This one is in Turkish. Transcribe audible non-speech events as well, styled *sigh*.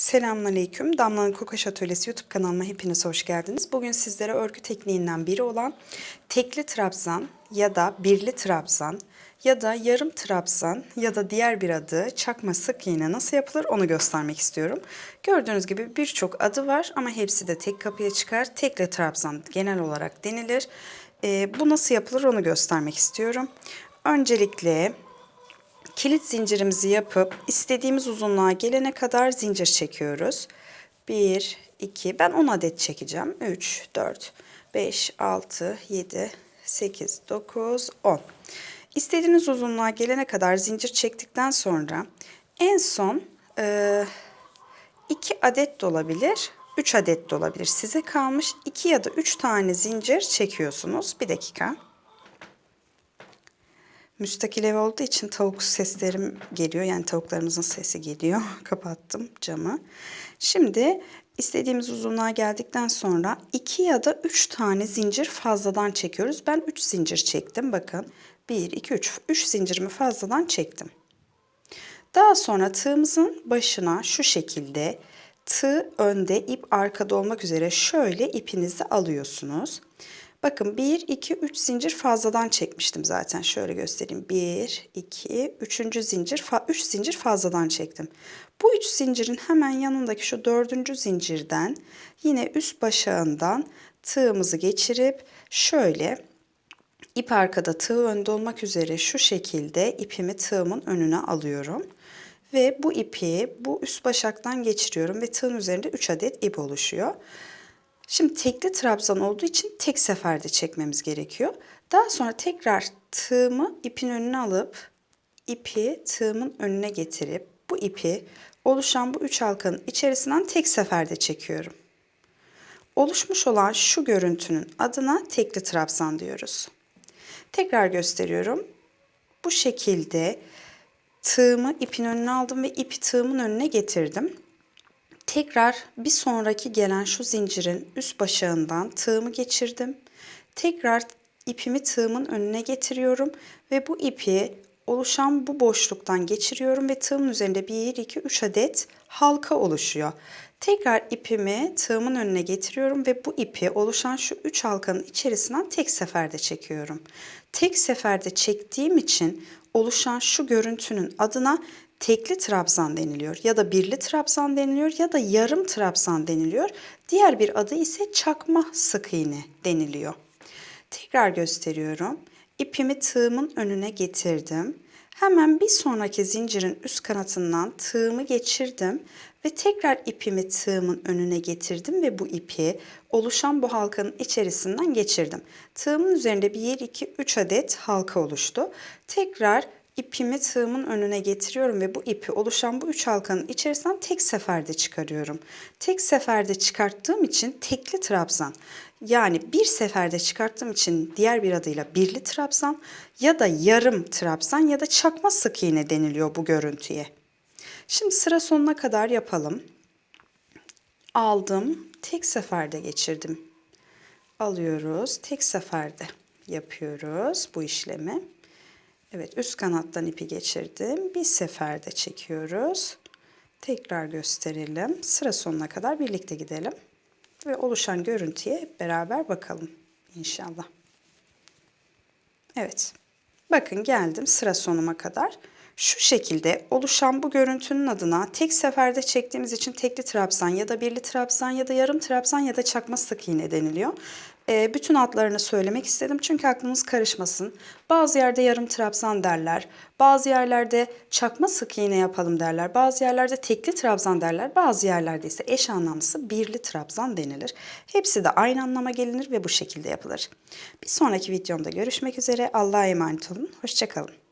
Selamünaleyküm. Damla'nın Kokaş Atölyesi YouTube kanalıma hepiniz hoş geldiniz. Bugün sizlere örgü tekniğinden biri olan tekli trabzan ya da birli trabzan ya da yarım trabzan ya da diğer bir adı çakma sık iğne nasıl yapılır onu göstermek istiyorum. Gördüğünüz gibi birçok adı var ama hepsi de tek kapıya çıkar. Tekli trabzan genel olarak denilir. Ee, bu nasıl yapılır onu göstermek istiyorum. Öncelikle kilit zincirimizi yapıp istediğimiz uzunluğa gelene kadar zincir çekiyoruz. 1, 2, ben 10 adet çekeceğim. 3, 4, 5, 6, 7, 8, 9, 10. İstediğiniz uzunluğa gelene kadar zincir çektikten sonra en son e, 2 adet de olabilir, 3 adet de olabilir. Size kalmış 2 ya da 3 tane zincir çekiyorsunuz. Bir dakika. Müstakil ev olduğu için tavuk seslerim geliyor. Yani tavuklarımızın sesi geliyor. *laughs* Kapattım camı. Şimdi istediğimiz uzunluğa geldikten sonra 2 ya da 3 tane zincir fazladan çekiyoruz. Ben 3 zincir çektim. Bakın 1, 2, 3. 3 zincirimi fazladan çektim. Daha sonra tığımızın başına şu şekilde tığ önde ip arkada olmak üzere şöyle ipinizi alıyorsunuz. Bakın 1, 2, 3 zincir fazladan çekmiştim zaten. Şöyle göstereyim. 1, 2, 3. zincir, 3 zincir fazladan çektim. Bu 3 zincirin hemen yanındaki şu 4. zincirden yine üst başağından tığımızı geçirip şöyle ip arkada tığ önde olmak üzere şu şekilde ipimi tığımın önüne alıyorum. Ve bu ipi bu üst başaktan geçiriyorum ve tığın üzerinde 3 adet ip oluşuyor. Şimdi tekli trabzan olduğu için tek seferde çekmemiz gerekiyor. Daha sonra tekrar tığımı ipin önüne alıp ipi tığımın önüne getirip bu ipi oluşan bu üç halkanın içerisinden tek seferde çekiyorum. Oluşmuş olan şu görüntünün adına tekli trabzan diyoruz. Tekrar gösteriyorum. Bu şekilde tığımı ipin önüne aldım ve ipi tığımın önüne getirdim. Tekrar bir sonraki gelen şu zincirin üst başağından tığımı geçirdim. Tekrar ipimi tığımın önüne getiriyorum ve bu ipi oluşan bu boşluktan geçiriyorum ve tığımın üzerinde 1, 2, 3 adet halka oluşuyor. Tekrar ipimi tığımın önüne getiriyorum ve bu ipi oluşan şu 3 halkanın içerisinden tek seferde çekiyorum. Tek seferde çektiğim için oluşan şu görüntünün adına tekli trabzan deniliyor ya da birli trabzan deniliyor ya da yarım trabzan deniliyor. Diğer bir adı ise çakma sık iğne deniliyor. Tekrar gösteriyorum. İpimi tığımın önüne getirdim. Hemen bir sonraki zincirin üst kanatından tığımı geçirdim ve tekrar ipimi tığımın önüne getirdim ve bu ipi oluşan bu halkanın içerisinden geçirdim. Tığımın üzerinde 1, 2, 3 adet halka oluştu. Tekrar ipimi tığımın önüne getiriyorum ve bu ipi oluşan bu üç halkanın içerisinden tek seferde çıkarıyorum. Tek seferde çıkarttığım için tekli trabzan. Yani bir seferde çıkarttığım için diğer bir adıyla birli trabzan ya da yarım trabzan ya da çakma sık iğne deniliyor bu görüntüye. Şimdi sıra sonuna kadar yapalım. Aldım, tek seferde geçirdim. Alıyoruz, tek seferde yapıyoruz bu işlemi. Evet üst kanattan ipi geçirdim. Bir seferde çekiyoruz. Tekrar gösterelim. Sıra sonuna kadar birlikte gidelim. Ve oluşan görüntüye hep beraber bakalım inşallah. Evet. Bakın geldim sıra sonuma kadar. Şu şekilde oluşan bu görüntünün adına tek seferde çektiğimiz için tekli trabzan ya da birli trabzan ya da yarım trabzan ya da çakma sık iğne deniliyor. E, bütün adlarını söylemek istedim çünkü aklınız karışmasın. Bazı yerde yarım trabzan derler. Bazı yerlerde çakma sık iğne yapalım derler. Bazı yerlerde tekli trabzan derler. Bazı yerlerde ise eş anlamlısı birli trabzan denilir. Hepsi de aynı anlama gelinir ve bu şekilde yapılır. Bir sonraki videomda görüşmek üzere. Allah'a emanet olun. Hoşçakalın.